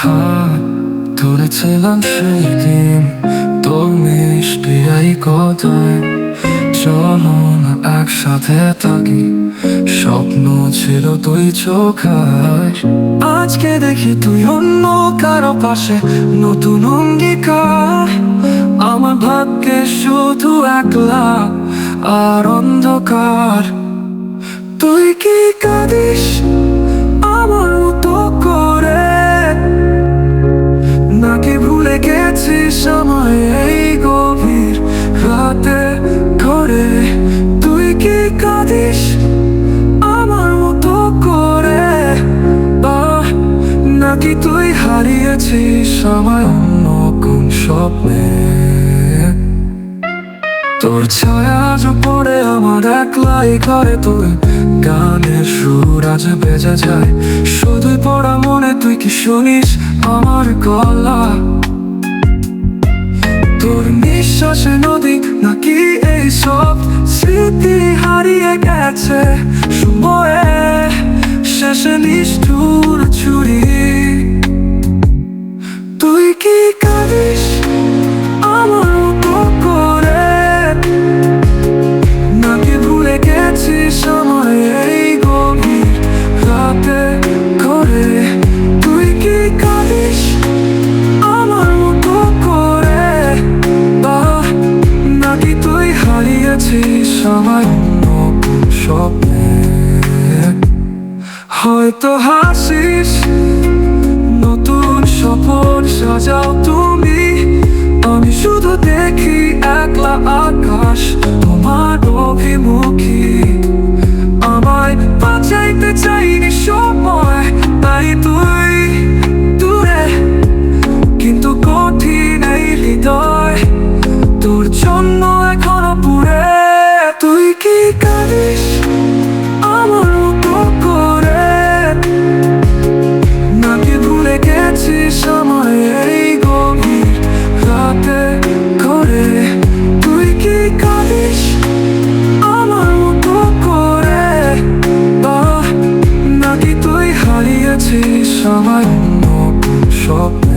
হাত ধরেছিলাম সেই দিন তোর মিষ্টি এই কথায় চলো না একসাথে থাকি স্বপ্ন ছিল তুই চোখায় আজকে দেখি তুই অন্য কারও পাশে নতুন অঙ্গীকার আমার ভাগ্যে শুধু একলা আর অন্ধকার তুই কি কাঁদিস গেছিস আমায় এই গভীর রাতে করে তুই কি কাঁদিস আমার মতো করে? আহ, নাকি তুই হারিয়েছিস আমায় অন্য কোন স্বপ্নে? তোর ছায়া আজ পড়ে আমার একলাই ঘরে। তোর গানের সুর আজ বেজে যায়। শুধুই পড়া মনে তুই কি শুনিস আমার গলা? তোর নিঃশ্বাসে নদী নাকি এই সব স্মৃতি হারিয়ে গেছে? হারিয়েছিস নতুন স্বপ্নে। হয়তো হাসিস, নতুন স্বপন সাজাও তুমি। আমি শুধু দেখি একলা আকাশ, তোমার অভিমুখী। সবাই নতুন স্বপ্ন